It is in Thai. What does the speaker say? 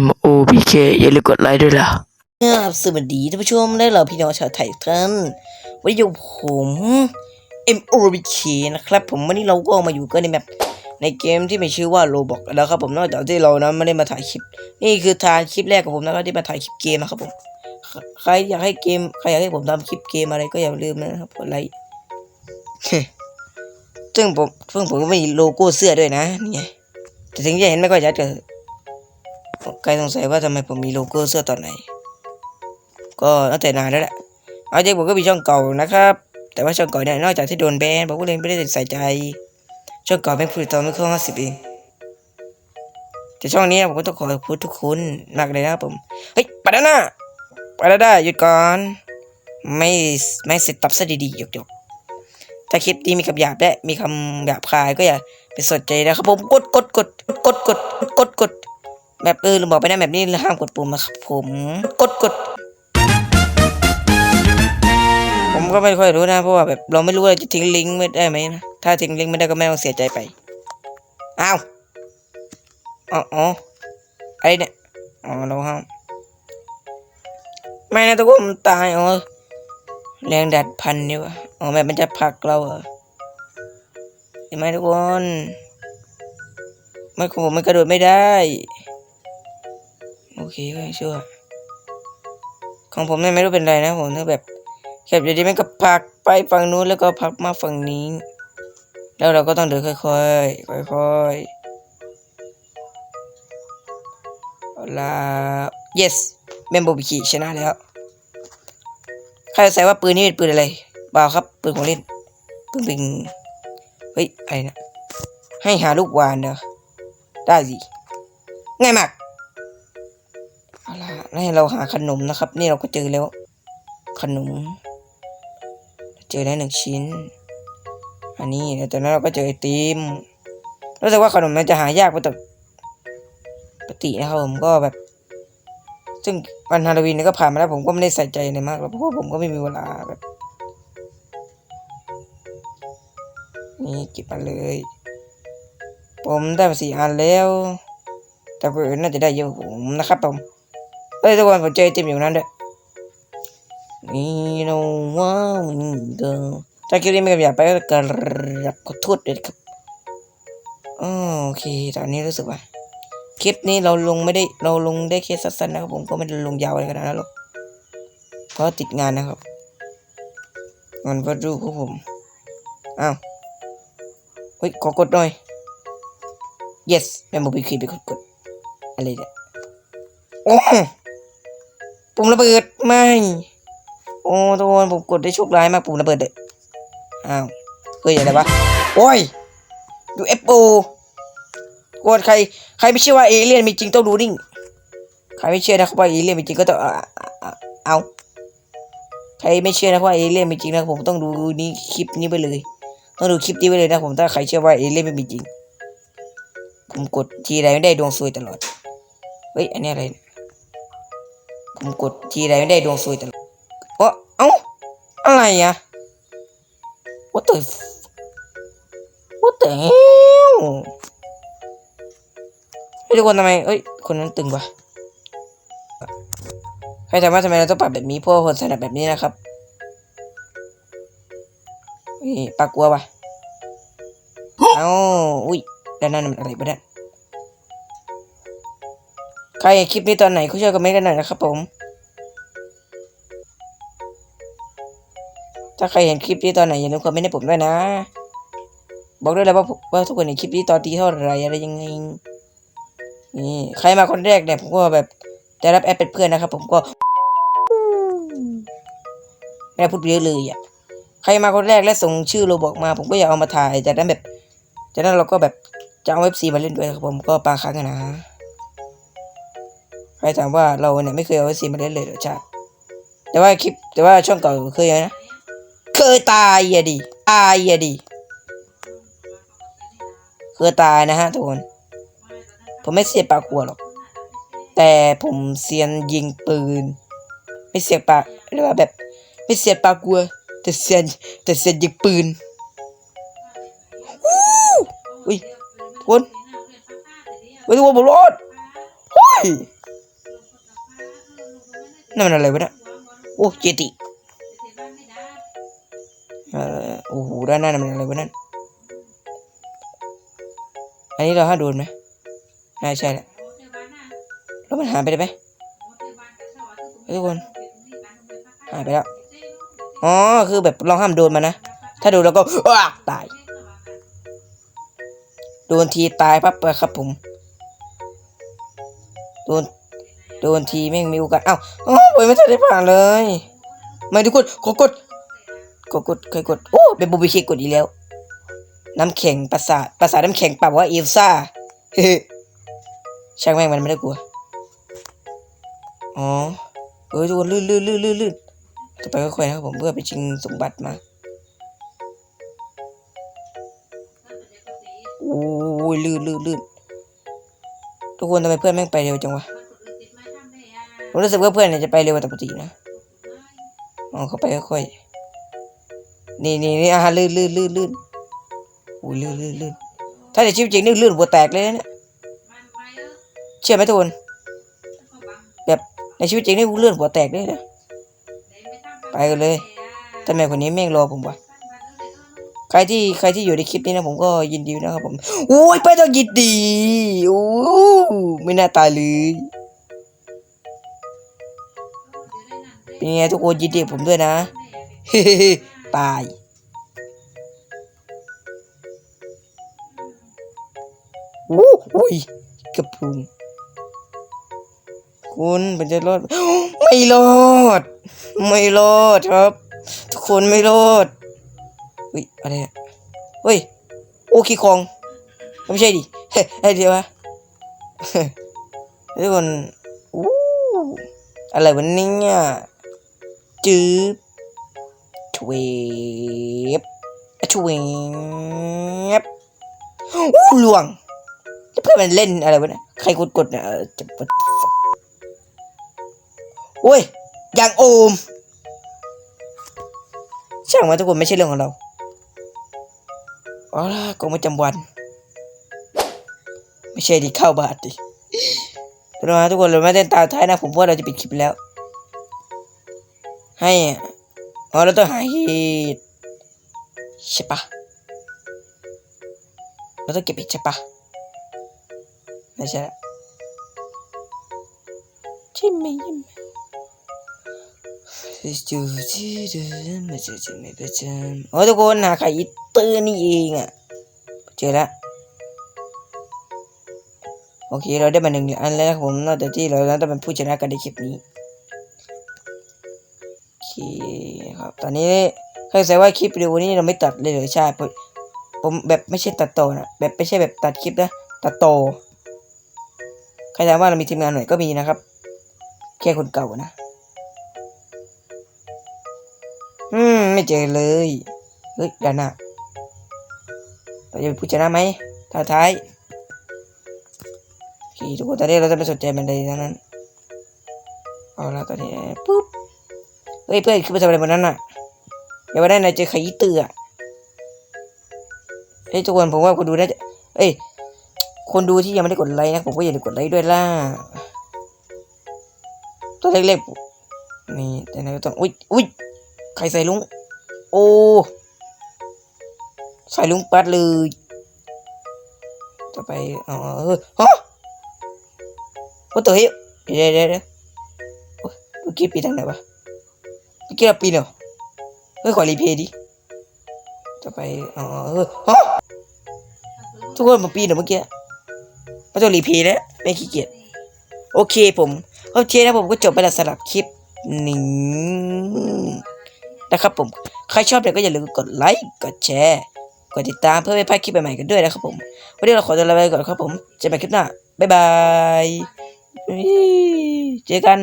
M O B K อย่าลืมกดไลค์ด้วยล่ะครับสวัสดีท่านผู้ชมและเราพี่น้องชาวไทยทุกท่านวันนี้อยู่ผม M O B K นะครับผมวันนี้เราก็มาอยู่กันในแมปในเกมที่มีชื่อว่าโ o บอกแล้วครับผมนอกจากที่เรานะไม่ได้มาถ่ายคลิป นี่คือทางคลิปแรกของผมนะครับที่มาถ่ายคลิปเกมนะครับผมใครอยากให้เกมใครอยากให้ผมทำคลิปเกมอะไรก็อย่าลืมนะครับกดไลค์ซึ่งผมซึ่งผมก็มีโลโก้เสื้อด้วยนะนี่ไงแต่ถึงจะเห็นไม่ค่อยชัดก็ ใครสงสัยว่าทำไมผมมีโลโก้เสื้อตอนไหน ก็ตั้งแต่นานแล้วแหละเอาจริงผมก็มีช่องเก่านะครับ แต่ว่าช่องเก่าเนี่ยนอกจากที่โดนแบนผมก็เลยไม่ได้ใส่ใจ ช่องเก่าเป็นผลิตตอนไม่ครบห้าสิบเองแต่ช่องนี้ผมก็ต้องขอขอบคุณทุกคนมากเลยนะครับผม เฮ้ยไปแล้วนะไปแล้วได้หยุดก่อน ไม่ไม่เสร็จตับซะดีๆหยกๆถ้าคลิปนี้มีคำหยาบและมีคำหยาบคายก็อย่าไปสนใจนะครับผมกดกดกดกดกดกดกด แบบเออลืมบอกไปนะแบบนี้ห้ามกดปุ่มนะครับผมกดกดผมก็ไม่ค่อยรู้นะเพราะว่าแบบเราไม่รู้ว่าจะทิ้งลิงก์ไม่ได้ไหมนะถ้าทิ้งลิงก์ไม่ได้ก็ไม่ต้องเสียใจไปอ้าวอ๋ออ๋อไอเนี่ยอ๋อเราห้ามไม่นะทุกคนมันตายอ๋อแรงดัดพันนี่วะอ๋อแบบมันจะผลักเราเหรอเห็นไหมทุกคนไม่ของผมมันกระโดดไม่ได้ โอเคก็ยังชั่วของผมเนี่ยไม่รู้เป็นไรนะผมถ้าแบบแคบอยู่ดีมันก็ผลักไปฝั่งนู้นแล้วก็ผลักมาฝั่งนี้ แล้วเราก็ต้องเดินค่อยๆค่อยๆเอาละ yes เมมโบบิคิชนะแล้ว ใครใส่ว่าปืนนี่เป็นปืนอะไรเปล่าครับ ปืนของเล่นปืนเป็นเฮ้ยอะไรนะให้หาลูกวานเด้อได้สิ ง่ายมาก เอาล่ะให้เราหาขนมนะครับ นี่เราก็เจอแล้ว ขนม เจอได้หนึ่งชิ้น อันนี้แล้วจากนั้นเราก็เจอไอติมรู้สึกว่าขนมมันจะหายากปกติปกตินะครับผมก็แบบ ซึ่งวันฮาโลวีนนี่ก็ผ่านมาแล้ว ผมก็ไม่ได้ใส่ใจอะไรมากหรอกเพราะว่าผมก็ไม่มีเวลาแบบ นี่เก็บมาเลย ผมได้มาสี่อันแล้ว แต่คนอื่นน่าจะได้เยอะผมนะครับผม เอ้ยทุกคนผมเจอไอติมอยู่นั้นด้วยนี่เราว่ามันก็ถ้าคลิปนี้ไม่อยากไปก็กราบขอโทษด้วยครับอ้อโอเคตอนนี้รู้สึกว่า คลิปนี้เราลงไม่ได้เราลงได้แค่สั้นๆนะครับผมก็ไม่ได้ลงยาวอะไรขนาดนั้นหรอกเพราะติดงานนะครับงานวัดรูปพวกผมอ้าวเฮ้ยขอกดหน่อย yes แม่บอกพี่คีไปกดกดอะไรเนี่ยโอ้ ปุ่มระเบิดไม่ โอ้ทุกคนผมกดได้โชคร้ายมากปุ่มระเบิดเลยอ้าวเฮ้ยอะไรวะโอ้ย UFO กดใครใครไม่เชื่อว่าเอเลี่ยนมีจริงต้องดูนิ่งใครไม่เชื่อนะครับว่าเอเลี่ยนมีจริงก็ต้องเอาใครไม่เชื่อนะว่าเอเลี่ยนมีจริงนะผมต้องดูนี้คลิปนี้ไปเลย ต้องดูคลิปนี้ไปเลยนะผมถ้าใครเชื่อว่าเอเลี่ยนไม่มีจริง ผมกดทีไรไม่ได้ดวงซวยตลอดเฮ้ยอันนี้อะไร ผมกดทีไรไม่ได้ดวงซวยตลอดเอ้าเอ้า อะไรอะ what the f- what the hell เฮ้ยทุกคนทำไมเอ้ย คนนั้นตึงปะใครถามว่าทำไมเราต้องปรับแบบนี้เพราะว่าคนถนัดแบบนี้นะครับนี่ปากกลัวปะเอ้า อุ้ยด้านนั้นมันอะไรบ้างเนี่ย ใครเห็นคลิปนี้ตอนไหนก็ช่วยคอมเมนต์กันหน่อยนะครับผม ถ้าใครเห็นคลิปนี้ตอนไหนอย่าลืมคอมเมนต์ให้ผมด้วยนะ บอกด้วยเลยว่าว่าทุกคนเห็นคลิปนี้ตอนตีเท่าไหรอะไรยังไง นี่ใครมาคนแรกเนี่ยผมก็แบบจะรับแอปเป็นเพื่อนนะครับ ผมก็ไม่ได้พูดเยอะเลยอะ ใครมาคนแรกและส่งชื่อโรบอกมา ผมก็อยากเอามาถ่ายจากนั้นแบบจากนั้นเราก็แบบจะเอาเว็บซีมาเล่นด้วยครับผมก็ปาค้างกันนะ ใครถามว่าเราเนี่ยไม่เคยเอาซีมาเล่นเลยเหรอชาแต่ว่าคลิปแต่ว่าช่องเก่าเคยนะ เคยตายอะดิตายอะดิเคยตายนะฮะทุกคน ผมไม่เสียปากกลัวหรอก แต่ผมเซียนยิงปืน ไม่เสียปากเรียกว่าแบบ ไม่เสียปากกลัว แต่เซียนแต่เซียนยิงปืนวู้อุ้ยทุกคนเฮ้ยทุกคนผมรอดเฮ้ย นั่นมันอะไรวะเนี่ยโอ้เจติเออโอ้โหด้านหน้านั่นมันอะไรวะนั่น อันนี้เราห้าโดนไหมน่าใช่แหละแล้วมันหายไปได้ไหมทุกคนหายไปแล้ว อ๋อ คือแบบเราห้ามโดนมันนะ ถ้าโดนเราก็อ้าตาย โดนทีตายปั๊บเลยครับผม โดน โดนทีไม่งมีโอกาส เอ้า โอ้ยไม่ทันได้ผ่านเลย ไม่ทุกคนกดกดกดกดเคยกดโอ้เป็นบูบีเคกดอีกแล้ว น้ำแข็งประสาทประสาทน้ำแข็งปรับว่าเอลซ่าเฮ้ช่างแม่งมันไม่ได้กลัวอ๋อเออทุกคนลื่นลื่นลื่นลื่นลื่นจะไปค่อยๆนะครับผมเพื่อไปชิงสมบัติมาโอ้ยลื่นลื่นลื่นทุกคนทำไมเพื่อนแม่งไปเร็วจังวะ ผมรู้สึกว่าเพื่อนเนี่ยจะไปเร็วกว่าปกตินะมองเข้าไปค่อยๆ นี่นี่นี่อะลื่นลื่นลื่นลื่นโอ้ยลื่นลื่นลื่นถ้าในชีวิตจริงนี่ลื่นหัวแตกเลยนะเนี่ยเชื่อไหมทุกคนแบบในชีวิตจริงนี่ลื่นหัวแตกเลยนะไปกันเลยทำไมคนนี้แม่งรอผมวะใครที่ใครที่อยู่ในคลิปนี้นะผมก็ยินดีนะครับผมโอ้ยไปต้องยินดีโอ้ไม่น่าตายเลย เป็นไงทุกคนยินดีกับผมด้วยนะเฮ้ตายโอ้อุ้ยกระพุงคุณเป็นจะรอด ไม่รอด ไม่รอดครับ ทุกคนไม่รอดเฮ้ยอะไรเนี่ยเฮ้ยโอเคคองไม่ใช่ดิเฮ้ยอะไรเดียววะทุกคนอู้อะไรวะเนี่ย จืบชเวบชเวบอู้หลวงแล้วเพื่อนมันเล่นอะไรวะเนี่ยใครกดกดเนี่ยจะปโอ้ยอย่างโอม ช่างมันทุกคนไม่ใช่เรื่องของเราเอาล่ะกองประจำวัน ไม่ใช่ดิเข้าบาทดิทุกคนทุกคนเราไม่เต้นตามท้ายนะ ผมว่าเราจะปิดคลิปแล้ว ให้อ๋อเราต้องหาเหตุใช่ปะเราต้องเก็บเห็ดใช่ปะไม่ใช่ละใช่ไหมใช่ไหมจูจีเดินมาเจอจะไม่ประจำโอ้ทุกคนหาไข่อีเตอร์นี่เองอะเจอล้วโอเคเราได้มาหนึ่งอันแล้วครับผมนอกจากที่เราต้องเป็นผู้ชนะกันในคลิปนี้ ครับ ตอนนี้เคยใส่ว่าคลิปวิดีโอนี้เราไม่ตัดเลยเลยใช่ผมแบบไม่ใช่ตัดต่อนะแบบไม่ใช่แบบตัดคลิปนะตัดต่อใครถามว่าเรามีทีมงานหน่อยก็มีนะครับ แค่คนเก่านะ อืม ไม่เจอเลย เฮ้ยด้านหน้าเราจะเป็นผู้ชนะไหมท้าท้ายโอเคทุกคนตอนนี้เราจะไม่สนใจมันเลยทั้งนั้น เอาละตอนนี้ปุ๊บ เฮ้ยเพื่อนขึ้นไปทำอะไรบนนั้นน่ะอย่ามาได้นายเจอไข่ยี่เตือเฮ้ยทุกคนผมว่าคนดูน่าจะเอ้ยคนดูที่ยังไม่ได้กดไลค์นะผมก็อย่าลืมกดไลค์ด้วยล่ะตัวเล็กๆนี่แต่ไหนก็ต้องอุ้ยอุ้ยใครใส่ลุง โอ้ใส่ลุงปัดเลยต่อไปอ๋อเออฮะว่าตัวเฮ้ยเดี๋ยวเดี๋ยวเดี๋ยวคลิปปีทางไหนวะ เมื่อกี้เราปีนเหรอเฮ้ยขอรีเพย์ดิต่อไปอ๋อเออฮะทุกคนมาปีนเหรอเมื่อกี้ไม่ต้องรีเพย์แล้วไม่ขี้เกียจโอเคผมโอเคนะผมก็จบไปแล้วสำหรับคลิปนี้นะครับผมใครชอบเนี่ยก็อย่าลืมกดไลค์กดแชร์กดติดตามเพื่อไม่พลาดคลิปใหม่ๆกันด้วยนะครับผมวันนี้เราขอตัวลาไปก่อนครับผมเจอกันใหม่คลิปหน้าบ๊ายบายเจอกัน